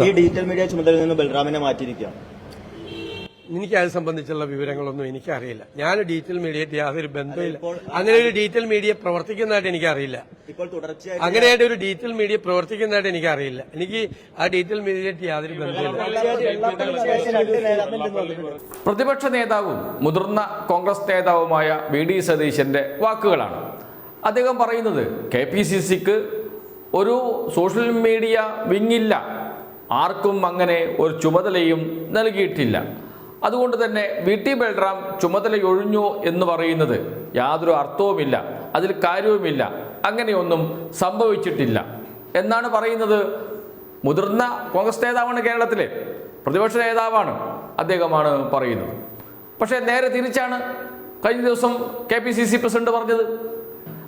ഈ digital media ചുമതലയിൽ നിന്ന് ബൽറാമിനെ മാറ്റിയിരിക്കുക എനിക്ക് അത് സംബന്ധിച്ചുള്ള വിവരങ്ങളൊന്നും എനിക്കറിയില്ല ഞാൻ ഡിജിറ്റൽ മീഡിയയായിട്ട് യാതൊരു ബന്ധമില്ല അങ്ങനെ ഒരു ഡിജിറ്റൽ മീഡിയ പ്രവർത്തിക്കുന്നതായിട്ട് എനിക്കറിയില്ല ഇപ്പോൾ തുടർച്ചയായി അങ്ങനെയായിട്ട് ഒരു ഡിജിറ്റൽ മീഡിയ പ്രവർത്തിക്കുന്നതായിട്ട് എനിക്കറിയില്ല എനിക്ക് ആ ഡിജിറ്റൽ മീഡിയയായിട്ട് യാതൊരു ബന്ധമില്ല പ്രതിപക്ഷ നേതാവും മുതിർന്ന കോൺഗ്രസ് നേതാവുമായ വി ഡി സതീശന്റെ വാക്കുകളാണ് അദ്ദേഹം പറയുന്നത് കെ പി സി സിക്ക് ഒരു സോഷ്യൽ മീഡിയ വിങ്ങില്ല ആർക്കും അങ്ങനെ ഒരു ചുമതലയും നൽകിയിട്ടില്ല. അതുകൊണ്ട് തന്നെ വി. ടി. ബൽറാം ചുമതലയൊഴിഞ്ഞു എന്ന് പറയുന്നത് യാതൊരു അർത്ഥവുമില്ല അതിൽ കാര്യവുമില്ല അങ്ങനെയൊന്നും സംഭവിച്ചിട്ടില്ല എന്നാണ് പറയുന്നത് മുതിർന്ന കോൺഗ്രസ് നേതാവാണ് കേരളത്തിലെ പ്രതിപക്ഷ നേതാവാണ് അദ്ദേഹമാണ് പറയുന്നത്. പക്ഷേ നേരെ തിരിച്ചാണ് കഴിഞ്ഞ ദിവസം K P C C president പറഞ്ഞത്.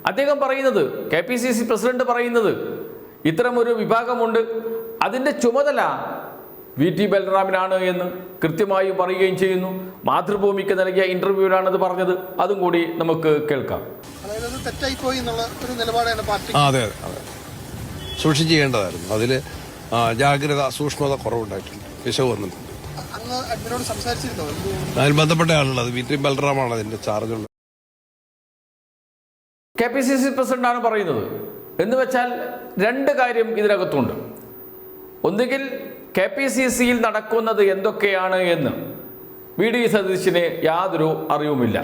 അദ്ദേഹം പറയുന്നത് K P C C president പറയുന്നത് ഇത്തരമൊരു വിഭാഗമുണ്ട് അതിന്റെ ചുമതല വി ടി ബലറാമിനാണ് എന്ന് കൃത്യമായി പറയുകയും ചെയ്യുന്നു. മാതൃഭൂമിക്ക് നൽകിയ ഇന്റർവ്യൂവിലാണ് അത് പറഞ്ഞത്. അതും കൂടി നമുക്ക് കേൾക്കാം. അതായത് അത് തെറ്റായിപ്പോയി എന്നുള്ള ഒരു നിലപാടാണ് പാർട്ടി. അതെ അതെ സൂക്ഷിക്കേണ്ടതായിരുന്നു. സൂക്ഷിച്ച് ചെയ്യേണ്ടതായിരുന്നു അതിൽ ജാഗ്രത സൂക്ഷ്മത കുറവുണ്ടായിട്ടുണ്ട്. പിശക് വന്നിട്ടുണ്ട്. അങ്ങ് അഡ്മിനോട് സംസാരിച്ചിരുന്നോ? എന്ത് അതിൽ ബന്ധപ്പെട്ട ആളുള്ളത് വി ടി ബൽറാമാണ് അതിന്റെ ചാർജുള്ളത് കെ പി സി സി പ്രസിഡന്റാണ് പറയുന്നത്. എന്ന് വെച്ചാൽ രണ്ട് കാര്യം ഇതിനകത്തുണ്ട്. ഒന്നുകിൽ കെ പി സി സിയിൽ നടക്കുന്നത് എന്തൊക്കെയാണ് എന്ന് വി ഡി സതീശിന് യാതൊരു അറിവുമില്ല.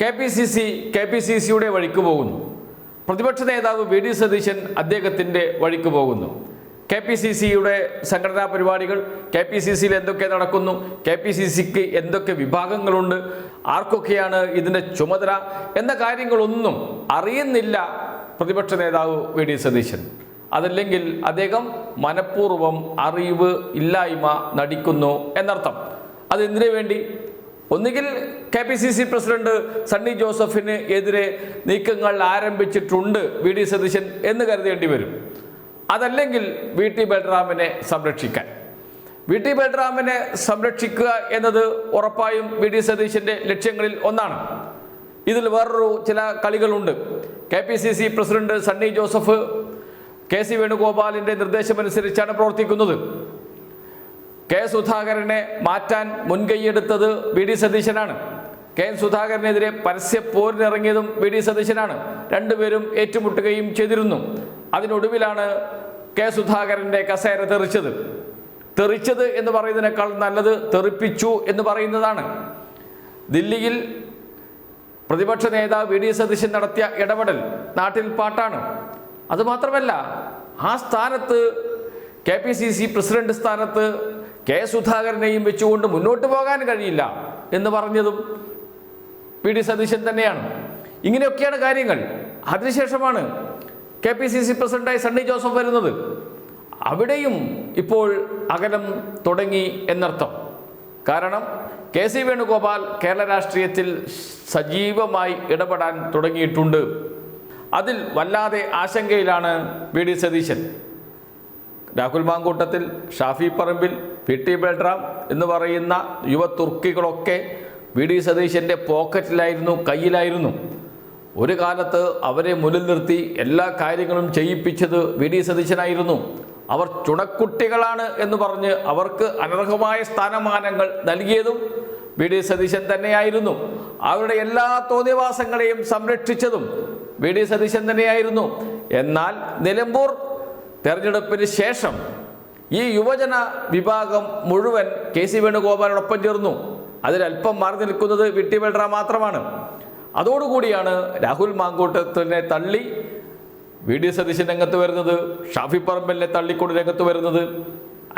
K P C C K P C സിയുടെ വഴിക്ക് പോകുന്നു. പ്രതിപക്ഷ നേതാവ് വി ഡി സതീശൻ അദ്ദേഹത്തിന്റെ വഴിക്ക് പോകുന്നു. കെ പി സി സിയുടെ സംഘടനാ പരിപാടികൾ കെ പി സി സിയിൽ എന്തൊക്കെ നടക്കുന്നു കെ പി സി സിക്ക് എന്തൊക്കെ വിഭാഗങ്ങളുണ്ട് ആർക്കൊക്കെയാണ് ഇതിന്റെ ചുമതല എന്ന കാര്യങ്ങളൊന്നും അറിയുന്നില്ല പ്രതിപക്ഷ നേതാവ് വി ഡി സതീശൻ. അതല്ലെങ്കിൽ അദ്ദേഹം മനഃപൂർവം അറിവ് ഇല്ലായ്മ നടിക്കുന്നു എന്നർത്ഥം. അതെന്തിനു വേണ്ടി? ഒന്നുകിൽ K P C C president Sunny ജോസഫിന് എതിരെ നീക്കങ്ങൾ ആരംഭിച്ചിട്ടുണ്ട് വി ഡി സതീശൻ എന്ന് കരുതേണ്ടി വരും. അതല്ലെങ്കിൽ വി ടി ബൽറാമിനെ സംരക്ഷിക്കാൻ. വി ടി ബൽറാമിനെ സംരക്ഷിക്കുക എന്നത് ഉറപ്പായും വി ഡി സതീശന്റെ ലക്ഷ്യങ്ങളിൽ ഒന്നാണ്. ഇതിൽ വേറൊരു ചില കളികളുണ്ട്. K P C C president Sunny Joseph K C വേണുഗോപാലിന്റെ നിർദ്ദേശമനുസരിച്ചാണ് പ്രവർത്തിക്കുന്നത്. കെ സുധാകരനെ മാറ്റാൻ മുൻകൈയെടുത്തത് വി ഡി സതീശനാണ്. കെ എൻ സുധാകരനെതിരെ പരസ്യ പോരിനിറങ്ങിയതും വി ഡി സതീശനാണ്. രണ്ടുപേരും ഏറ്റുമുട്ടുകയും ചെയ്തിരുന്നു. അതിനൊടുവിലാണ് കെ സുധാകരന്റെ കസേര തെറിച്ചത്. തെറിച്ചത് എന്ന് പറയുന്നതിനേക്കാൾ നല്ലത് തെറിപ്പിച്ചു എന്ന് പറയുന്നതാണ്. ദില്ലിയിൽ പ്രതിപക്ഷ നേതാവ് വി ഡി സതീശൻ നടത്തിയ ഇടപെടൽ നാട്ടിൽ പാട്ടാണ്. അതുമാത്രമല്ല ആ സ്ഥാനത്ത് K P C C president സ്ഥാനത്ത് കെ സുധാകരനെയും വെച്ചുകൊണ്ട് മുന്നോട്ട് പോകാൻ കഴിയില്ല എന്ന് പറഞ്ഞതും പി ഡി സതീശൻ തന്നെയാണ്. ഇങ്ങനെയൊക്കെയാണ് കാര്യങ്ങൾ. അതിനുശേഷമാണ് കെ പി സി സി പ്രസിഡന്റായി സണ്ണി ജോസഫ് വരുന്നത്. അവിടെയും ഇപ്പോൾ അകലം തുടങ്ങി എന്നർത്ഥം. കാരണം കെ സി വേണുഗോപാൽ കേരള രാഷ്ട്രീയത്തിൽ സജീവമായി ഇടപെടാൻ തുടങ്ങിയിട്ടുണ്ട്. അതിൽ വല്ലാതെ ആശങ്കയിലാണ് V D Satheesan. Rahul Mamkootathil Shafi Parambil P T Balram എന്ന് പറയുന്ന യുവ തുർക്കികളൊക്കെ വി ഡി സതീശന്റെ പോക്കറ്റിലായിരുന്നു കയ്യിലായിരുന്നു. ഒരു കാലത്ത് അവരെ മുന്നിൽ നിർത്തി എല്ലാ കാര്യങ്ങളും ചെയ്യിപ്പിച്ചത് വി ഡി സതീശനായിരുന്നു. അവർ ചുണക്കുട്ടികളാണ് എന്ന് പറഞ്ഞ് അവർക്ക് അനർഹമായ സ്ഥാനമാനങ്ങൾ നൽകിയതും വി ഡി സതീശൻ തന്നെയായിരുന്നു. അവരുടെ എല്ലാ തോന്നിവാസങ്ങളെയും സംരക്ഷിച്ചതും വി ഡി സതീശൻ തന്നെയായിരുന്നു. എന്നാൽ നിലമ്പൂർ തെരഞ്ഞെടുപ്പിന് ശേഷം ഈ യുവജന വിഭാഗം മുഴുവൻ കെ സി വേണുഗോപാലിനൊപ്പം ചേർന്നു. അതിലല്പം മാറി നിൽക്കുന്നത് വി ടി വെൽഡ്ര മാത്രമാണ്. അതോടുകൂടിയാണ് രാഹുൽ മാങ്കൂട്ടത്തിനെ തള്ളി വി ഡി സതീശൻ രംഗത്ത് വരുന്നത് ഷാഫി പറമ്പലിനെ തള്ളിക്കൊണ്ട് രംഗത്ത് വരുന്നത്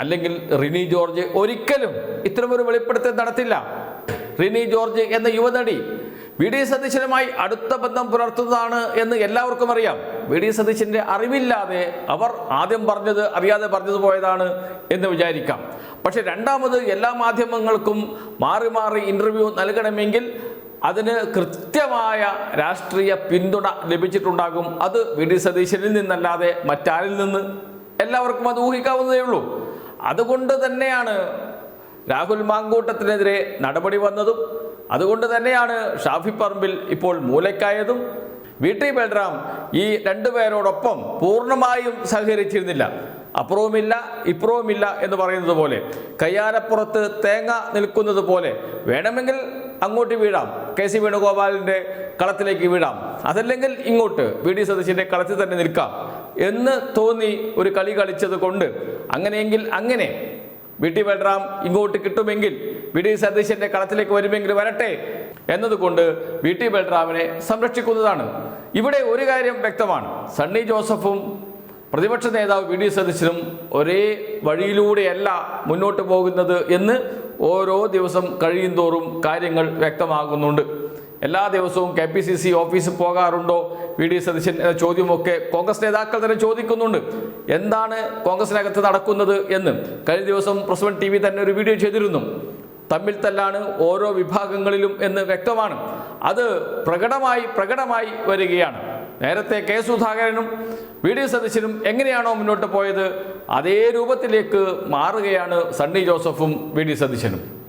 അല്ലെങ്കിൽ റിനി ജോർജ് ഒരിക്കലും ഇത്തരമൊരു വെളിപ്പെടുത്തൽ നടത്തില്ല. റിനി ജോർജ് എന്ന യുവനടി വി ഡി സതീശനുമായി അടുത്ത ബന്ധം പുലർത്തുന്നതാണ് എന്ന് എല്ലാവർക്കും അറിയാം. വി ഡി സതീശന്റെ അറിവില്ലാതെ അവർ ആദ്യം പറഞ്ഞത് അറിയാതെ പറഞ്ഞത് പോയതാണ് എന്ന് വിചാരിക്കാം. പക്ഷേ രണ്ടാമത് എല്ലാ മാധ്യമങ്ങൾക്കും മാറി മാറി ഇന്റർവ്യൂ നൽകണമെങ്കിൽ അതിന് കൃത്യമായ രാഷ്ട്രീയ പിന്തുണ ലഭിച്ചിട്ടുണ്ടാകും. അത് വി ഡി സതീശനിൽ നിന്നല്ലാതെ മറ്റാരിൽ നിന്ന്. എല്ലാവർക്കും അത് ഊഹിക്കാവുന്നതേ ഉള്ളൂ. അതുകൊണ്ട് തന്നെയാണ് രാഹുൽ മാങ്കൂട്ടത്തിനെതിരെ നടപടി വന്നതും അതുകൊണ്ട് തന്നെയാണ് ഷാഫി പറമ്പിൽ ഇപ്പോൾ മൂലക്കായതും വി ടി ബൽറാം ഈ രണ്ടുപേരോടൊപ്പം പൂർണമായും സഹകരിച്ചിരുന്നില്ല. അപ്പുറവുമില്ല ഇപ്പുറവുമില്ല എന്ന് പറയുന്നത് പോലെ കയ്യാലപ്പുറത്ത് തേങ്ങ നിൽക്കുന്നത് പോലെ വേണമെങ്കിൽ അങ്ങോട്ട് വീഴാം. K C വേണുഗോപാലിന്റെ കളത്തിലേക്ക് വീഴാം. അതല്ലെങ്കിൽ ഇങ്ങോട്ട് വി ഡി സതീശിന്റെ കളത്തിൽ തന്നെ നിൽക്കാം എന്ന് തോന്നി ഒരു കളി കളിച്ചത് കൊണ്ട് അങ്ങനെയെങ്കിൽ അങ്ങനെ വി ടി ബൽറാം ഇങ്ങോട്ട് കിട്ടുമെങ്കിൽ വി ഡി സതീശന്റെ കളത്തിലേക്ക് വരുമെങ്കിൽ വരട്ടെ എന്നതുകൊണ്ട് വി ടി ബൽറാമിനെ സംരക്ഷിക്കുന്നതാണ്. ഇവിടെ ഒരു കാര്യം വ്യക്തമാണ്. സണ്ണി ജോസഫും പ്രതിപക്ഷ നേതാവ് വി ഡി സതീശനും ഒരേ വഴിയിലൂടെയല്ല മുന്നോട്ട് പോകുന്നത് എന്ന് ഓരോ ദിവസം കഴിയുന്തോറും കാര്യങ്ങൾ വ്യക്തമാകുന്നുണ്ട്. എല്ലാ ദിവസവും കെ പി സി സി ഓഫീസിൽ പോകാറുണ്ടോ വി ഡി സതീശൻ എന്ന ചോദ്യമൊക്കെ കോൺഗ്രസ് നേതാക്കൾ തന്നെ ചോദിക്കുന്നുണ്ട്. എന്താണ് കോൺഗ്രസിനകത്ത് നടക്കുന്നത് എന്ന്. കഴിഞ്ഞ ദിവസം പ്രസിഡന്റ് ടി വി തന്നെ ഒരു വീഡിയോ ചെയ്തിരുന്നു. തമ്മിൽ തല്ലാണ് ഓരോ വിഭാഗങ്ങളിലും എന്ന് വ്യക്തമാണ്. അത് പ്രകടമായി പ്രകടമായി വരികയാണ്. നേരത്തെ കെ സുധാകരനും വി ഡി സതീശനും എങ്ങനെയാണോ മുന്നോട്ട് പോയത് അതേ രൂപത്തിലേക്ക് മാറുകയാണ് സണ്ണി ജോസഫും വി ഡി സതീശനും.